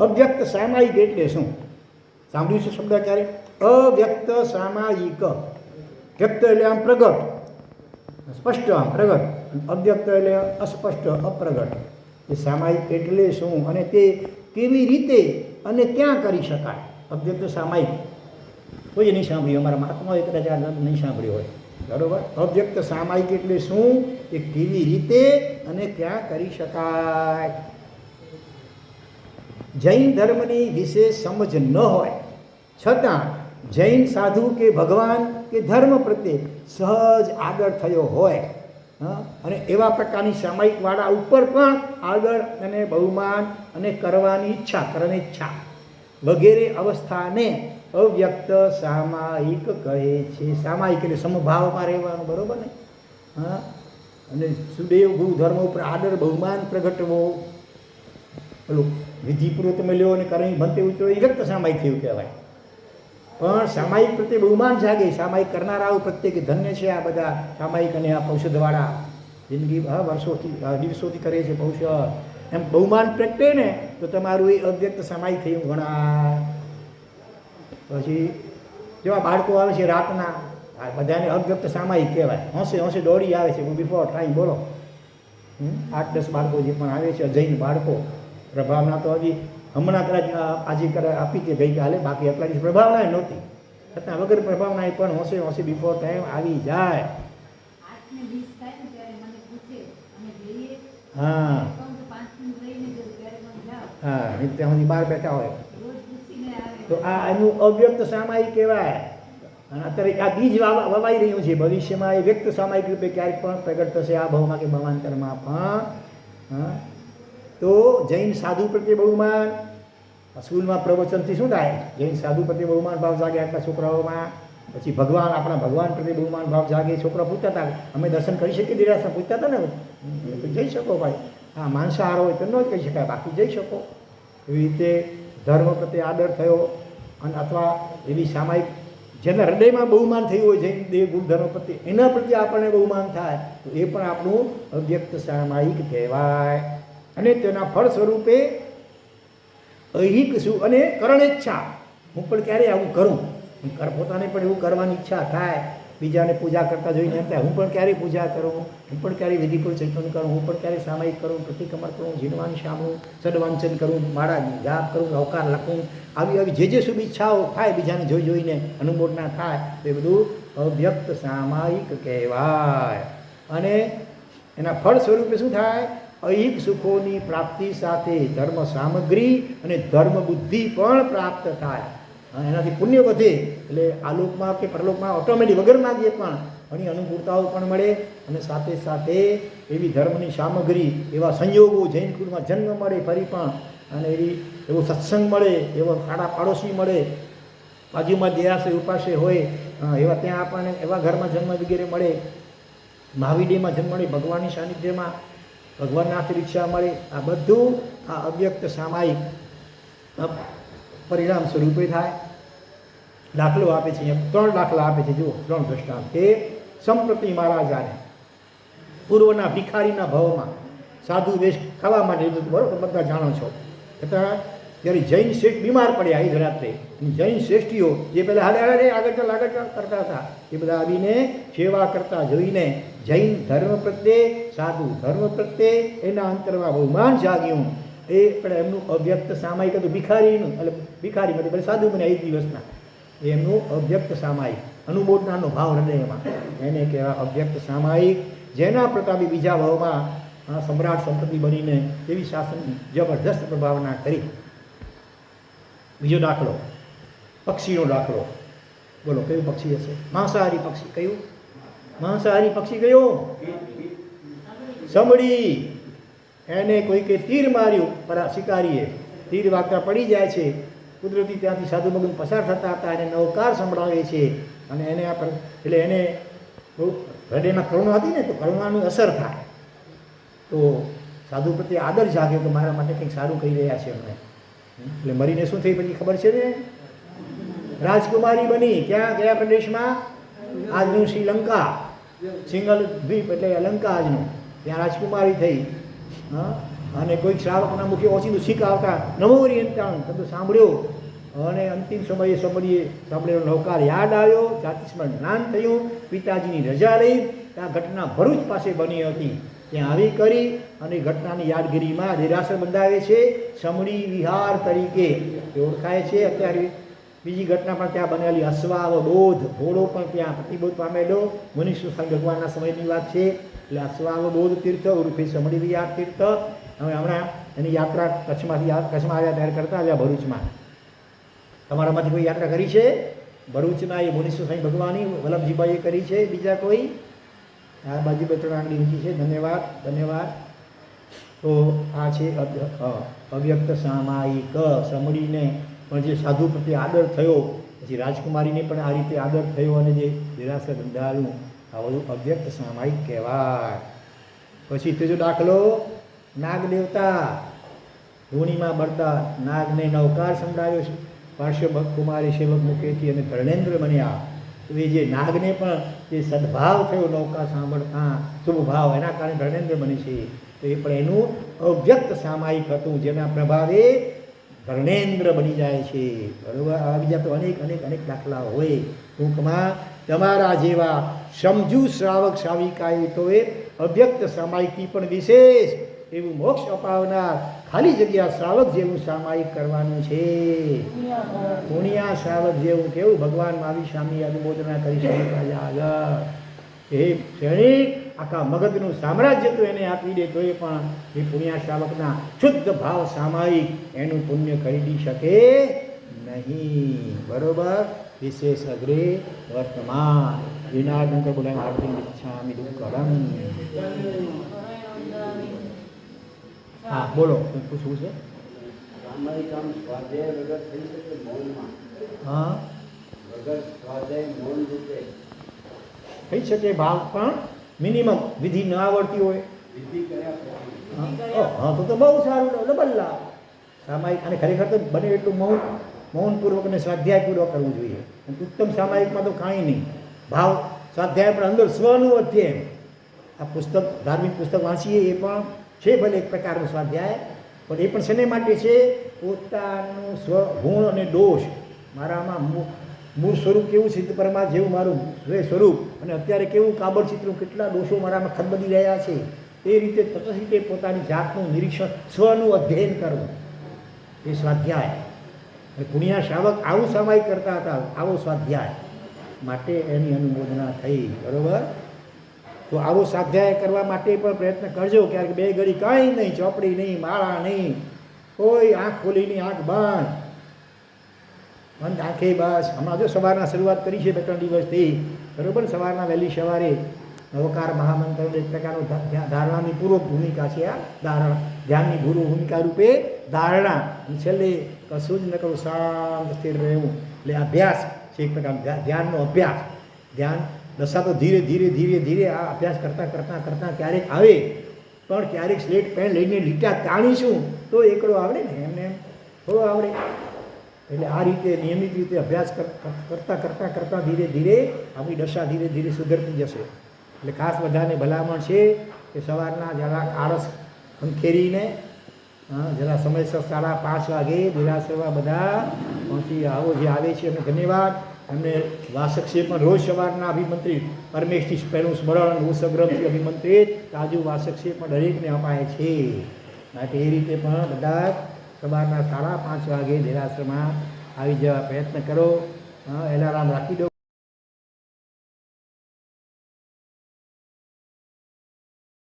અવ્યક્ત સામાયિક એટલે શું? સાંભળ્યું છે શબ્દ ક્યારે અવ્યક્ત સામાયિક. વ્યક્ત એટલે આમ પ્રગટ. સ્પષ્ટ આમ પ્રગટ. અવ્યક્ત એટલે અસ્પષ્ટ, અપ્રગટ. એ સામાયિક એટલે શું? અને તે કેવી રીતે અને ક્યાં કરી શકાય? અવ્યક્ત સામાયિક. કોઈ નહીં સાંભળ્યું, અમારા મહાત્માઓએ કદાચ આ નામ નહીં સાંભળ્યું હોય. બરોબર? અવ્યક્ત સામાયિક એટલે શું? એ કેવી રીતે અને ક્યાં કરી શકાય? જૈન ધર્મની વિશેષ સમજ ન હોય, છતાં જૈન સાધુ કે ભગવાન કે ધર્મ પ્રત્યે સહજ આદર થયો હોય અને એવા પ્રકારની સામાયિકવાળા ઉપર પણ આદર અને બહુમાન અને કરવાની ઈચ્છા કરવાની ઈચ્છા વગેરે અવસ્થાને અવ્યક્ત સામાયિક કહે છે. સામાયિક એટલે સમભાવમાં રહેવાનું, બરાબર ને? હા, અને સુદેવ ગુરુ ધર્મ ઉપર આદર, બહુમાન પ્રગટવો પેલું વિધિપૂર્વક તમે લ્યો અને કરણી ભંતે ઉતરો એ વ્યક્ત સામાયિક થયું કહેવાય. પણ સામાયિક પ્રત્યે બહુમાન જાગે. સામાયિક કરનારાઓ પ્રત્યે કે ધન્ય છે આ બધા સામાયિક અને આ ઔષધવાળા. જિંદગી, હા, વર્ષોથી દિવસોથી કરે છે ઔષધ. એમ બહુમાન પ્રગટે ને તો તમારું એ અવ્યક્ત સામાયિક થયું ઘણા પછી જેવા બાળકો આવે છે રાતના બધાને અવ્યક્ત સામાયિક કહેવાય. હોંશે હોંશે દોડી આવે છે. બિફોર ટાઈમ બોલો? આઠ દસ બાળકો જે પણ આવે છે, જૈન બાળકો પ્રભાવના તો હજી હમણાં કદાચ આજે આપી કે ગઈકાલે બાકી એટલા દિવસ પ્રભાવના નહોતી. છતાં વગર પ્રભાવના પણ હોંશે હોંશે બિફોર ટાઈમ આવી જાય. હા. હા ત્યાં સુધી બહાર બેઠા હોય. તો આ એનું અવ્યક્ત સામાયિક કહેવાય. અને અત્યારે આ બીજ વાવા- વવાઈ રહ્યું છે. ભવિષ્યમાં એ વ્યક્ત સામાયિક રૂપે ક્યારેક પણ પ્રગટ થશે. આ ભાવમાં કે ભાવાંતરમાં પણ હા. તો જૈન સાધુ પ્રત્યે બહુમાન સ્કૂલમાં પ્રવચનથી શું થાય? જૈન સાધુ પ્રત્યે બહુમાન ભાવ જાગે આટલા છોકરાઓમાં. પછી ભગવાન, આપણા ભગવાન પ્રત્યે બહુમાન ભાવ જાગે, છોકરા પૂછતા હતા, અમે દર્શન કરી શકીએ દિરાસા પૂછતા હતા ને જઈ શકો ભાઈ. હા, માંસાહાર હોય તો ન જ કહી શકાય, બાકી જઈ શકો. એવી રીતે ધર્મ પ્રત્યે આદર થયો. અને અથવા એવી સામાયિક, જેના હૃદયમાં બહુમાન થયું હોય જૈન દેવ ગુરુ ધર્મ પ્રત્યે, એના પ્રત્યે આપણને બહુમાન થાય, તો એ પણ આપણું અવ્યક્ત સામાયિક કહેવાય. અને તેના ફળ સ્વરૂપે અહિક છું અને કરણેચ્છા હું પણ ક્યારે આવું કરું? પોતાને પણ એવું કરવાની ઈચ્છા થાય. બીજાને પૂજા કરતા જોઈને એમ થાય, હું પણ ક્યારે પૂજા કરું? હું પણ ક્યારે વિધિકુલ ચિંતન કરું? હું પણ ક્યારે સામાયિક કરું? પ્રતિક્રમણ કરું જીણવાન સામું સદવાંચન કરું માળા જાપ કરું અવકાર લખું. આવી આવી જે જે શુભ ઈચ્છાઓ થાય બીજાને જોઈ, જોઈને અનુમોદના થાય એ બધું અવ્યક્ત સામાયિક કહેવાય. અને એના ફળ સ્વરૂપે શું થાય? ઐહિક સુખોની પ્રાપ્તિ સાથે ધર્મ સામગ્રી અને ધર્મ બુદ્ધિ પણ પ્રાપ્ત થાય. એનાથી પુણ્ય વધે. એટલે આલોકમાં કે પરલોકમાં ઓટોમેટિક વગરના માગીએ પણ ઘણી અનુકૂળતાઓ પણ મળે અને સાથે સાથે એવી ધર્મની સામગ્રી, એવા સંયોગો જૈન કુળમાં જન્મ મળે ફરી પણ અને એવી, એવો સત્સંગ મળે, એવો સાડા પાડોશી મળે. બાજુમાં દેરાશે ઉપાસે હોય એવા ત્યાં આપણને એવા ઘરમાં જન્મ વગેરે મળે. મહાવીડીમાં જન્મ મળે, ભગવાનની સાનિધ્યમાં ભગવાનના આખી દીક્ષા મળી. આ બધું આ અવ્યક્ત સામાયિક પરિણામ સ્વરૂપે થાય. દાખલો આપે છે અહીંયા, ત્રણ દાખલા આપે છે. જુઓ, ત્રણ દ્રષ્ટાંત. કે સંપ્રતિ મહારાજાને પૂર્વના ભિખારીના ભાવમાં સાધુ વેશ ખાવા માટે લીધું બરાબર, બધા જાણો છો. છતાં જ્યારે જૈન શ્રેષ્ઠ બીમાર પડ્યા એ રાત્રે જૈન શ્રેષ્ઠીઓ જે પહેલાં હાડે હાડે આગળ ચાલ આગળ ચાલ કરતા હતા, એ બધા આવીને સેવા કરતા જોઈને જૈન ધર્મ પ્રત્યે, સાધુ ધર્મ પ્રત્યે, એના અંતરમાં બહુમાન જાગ્યું. એ પણ એમનું અવ્યક્ત સામાયિક હતું, ભિખારીનું. એટલે ભિખારી મતલબ એટલે સાધુ બને એક દિવસના. એમનું અવ્યક્ત સામાયિક, અનુમોદનાનો ભાવ હૃદયમાં. એને કહેવા અવ્યક્ત સામાયિક, જેના પ્રતાપે બીજા ભાવમાં સમ્રાટ સંપત્તિ બનીને એવી શાસનની જબરદસ્ત પ્રભાવના કરી. બીજો દાખલો, પક્ષીનો દાખલો. બોલો, કયું પક્ષી હશે? માંસાહારી પક્ષી, કયું? માંસાહારી પક્ષી ગયો સમડી એને કોઈકે તીર માર્યું પર શિકારીએ. તીર વાગતા પડી જાય છે. કુદરતી ત્યાંથી સાધુ મગન પસાર થતા હતા, એને નવકાર સંભળાવે છે. અને એને આ એટલે એને હૃદયમાં કરુણા હતી ને, તો કરુણાની અસર થાય. તો સાધુ પ્રત્યે આદર જાગ્યો કે મારા માટે કંઈક સારું કહી રહ્યા છે અમને એટલે મરીને શું થઈ પછી ખબર છે ને? રાજકુમારી બની. ક્યાં, કયા પ્રદેશમાં? આજનું શ્રીલંકા. સિંગલ દ્વીપ એટલે લંકા આજનું. ત્યાં રાજકુમારી થઈ. હા? અને કોઈક શ્રાવકના મુખે ઓછી શીખ આવતા. નમો રિયંતાણ તો સાંભળ્યો. અને અંતિમ સમયે સમયે સાંભળેલો નૌકાર યાદ આવ્યો. જાતિસ્મરણ જ્ઞાન થયું. પિતાજીની રજા લઈ. ત્યાં ઘટના ભરૂચ પાસે બની હતી. ત્યાં આવી કરી અને ઘટનાની યાદગીરીમાં દેરાસર બંધાવે છે. સમડી વિહાર તરીકે. ઓળખાય છે અત્યારે. બીજી ઘટના પણ ત્યાં બનેલી. અશ્વાવ બોધ ઘોડો પણ ત્યાં. પ્રતિબોધ પામેલો મુનિષ સ્વામી ભગવાનના સમયની વાત છે. એટલે અશ્વાવ બોધ, તીર્થ ઉર્ફે સમડી વિહાર તીર્થ. હવે હમણાં એની યાત્રા કચ્છમાંથી આ- કચ્છમાં આવ્યા ત્યારે કરતા આવ્યા ભરૂચમાં. તમારામાંથી કોઈ યાત્રા કરી છે? ભરૂચમાં એ મુનિષ સાંઈ ભગવાનની વલ્લભજીભાઈએ કરી છે. બીજા કોઈ? આ બાજુ બે ત્રણ આંગળી ઊંચી છે. ધન્યવાદ ધન્યવાદ. તો આ છે અવ્યક્ત સામાયિક. સમડીને પણ જે સાધુ પ્રત્યે આદર થયો, પછી રાજકુમારીને પણ આ રીતે આદર થયો અને જે દેરાસર બંધાયું આ બધું અવ્યક્ત સામાયિક કહેવાય. પછી ત્રીજો દાખલો નાગ દેવતા ધૂણીમાં બળતા નાગને નવકાર સંભળાવ્યો છે. પાર્શ્વ કુમારી સેવક મુકેતી અને ધર્ણેન્દ્ર બન્યા. તો એ જે નાગને પણ જે સદભાવ થયો નૌકા સાંભળતા શુભ ભાવ એના કારણે ધર્ણેન્દ્ર બને છે. તો એ પણ એનું અવ્યક્ત સામાયિક હતું, જેના પ્રભાવે ધર્ણેન્દ્ર બની જાય છે. બરોબર? આ બીજા તો અનેક અનેક અનેક દાખલા હોય. ટૂંકમાં તમારા જેવા સમજુ શ્રાવક શ્રાવિકાએ તો એ અવ્યક્ત સામાયિકી પણ વિશેષ એવું મોક્ષ અપાવનાર ખાલી જગ્યા શ્રાવક જેવું સામાયિક કરવાનું છે. પુણ્યા શ્રાવક જેવું કેવું? ભગવાન માવી સ્વામી અનુમોદના કરી શકે આગળ. એ ક્ષણિક આખા મગજનું સામ્રાજ્ય તો એને આપી દે તોય પણ એ પુણ્યા શ્રાવકના શુદ્ધ ભાવ સામાયિક એનું પુણ્ય ખરીદી શકે નહીં. બરોબર? વિશેષ અગ્રે વર્તમાન. વિનાશંકર બોલાય આરતી ઈચ્છામી દુઃખરમ હા બોલો. પૂછવું છે? હા? થઈ શકે ભાવ પણ? મિનિમમ વિધિ ન આવડતી હોય. હા તો તો બહુ સારું ડબલ લાભ. સામાયિક અને ખરેખર તો બને એટલું મૌન, મૌનપૂર્વક અને સ્વાધ્યાયપૂર્વક કરવું જોઈએ. ઉત્તમ સામાયિકમાં તો કાંઈ નહીં. ભાવ, સ્વાધ્યાય પણ અંદર સ્વનું અધ્યયન. આ પુસ્તક, ધાર્મિક પુસ્તક વાંચીએ એ પણ છે ભલે એક પ્રકારનું સ્વાધ્યાય, પણ એ પણ શેને માટે છે? પોતાનું સ્વ ગુણ અને દોષ. મારામાં મૂળ સ્વરૂપ કેવું છે પરમાં જેવું મારું સ્વ સ્વરૂપ અને અત્યારે કેવું કાબડ ચિત્રું, કેટલા દોષો મારામાં ખદબદી રહ્યા છે, એ રીતે તટસ્થ રીતે પોતાની જાતનું નિરીક્ષણ સ્વનું અધ્યયન કરવું. એ સ્વાધ્યાય. અને પુણ્યા શ્રાવક આવું સામાયિક કરતા હતા, આવો સ્વાધ્યાય. માટે એની અનુમોદના થઈ, બરોબર? તો આવો સ્વાધ્યાય કરવા માટે પણ પ્રયત્ન કરજો, ક્યારેક બે ઘડી કાંઈ નહીં, ચોપડી નહીં, માળા નહીં, કોઈ આંખ ખોલીની આંખ બંધ. બંધ આંખે બસ. હમણાં જો સવારના શરૂઆત કરી છે બે ત્રણ દિવસથી. બરોબર? સવારના વહેલી સવારે નવકાર મહામંત્ર એક પ્રકારનો ધારણાની પૂર્વક ભૂમિકા છે, આ ધારણા. ધ્યાનની પૂર્વ ભૂમિકા રૂપે ધારણા. છેલ્લે કશું જ ન કરું શાંત સ્થિર રહેવું. એટલે અભ્યાસ છે એક પ્રકારનો. ધ્યા- ધ્યાનનો અભ્યાસ. ધ્યાન દશા તો ધીરે ધીરે ધીરે ધીરે આ અભ્યાસ કરતાં કરતાં કરતાં ક્યારેક આવે. પણ ક્યારેક સ્લેટ પેન લઈને લીટા તાણીશું તો એકડો આવડે ને? એમને એમ થોડો આવડે. એટલે આ રીતે નિયમિત રીતે અભ્યાસ કર- કર- કરતાં કરતાં કરતાં ધીરે ધીરે આપણી દશા ધીરે ધીરે સુધરતી જશે. એટલે ખાસ બધાને ભલામણ છે કે સવારના જરા આળસ ખંખેરીને જરા સમયસર સાડા પાંચ વાગે દેરાસરમાં બધા પહોંચી આવો જે આવે છે એમને ધન્યવાદ. એમને વાસક છે પણ રોજ સવારના અભિમંત્રિત. પરમેશથી પહેલું સ્મરણ ઉસગ્રમથી અભિમંત્રિત. તાજુ વાસક છે પણ દરેકને અપાય છે. માટે એ રીતે પણ બધા સવારના સાડા પાંચ વાગે દેરાસરમાં આવી જવા પ્રયત્ન કરો. એલાર્મ રાખી દો.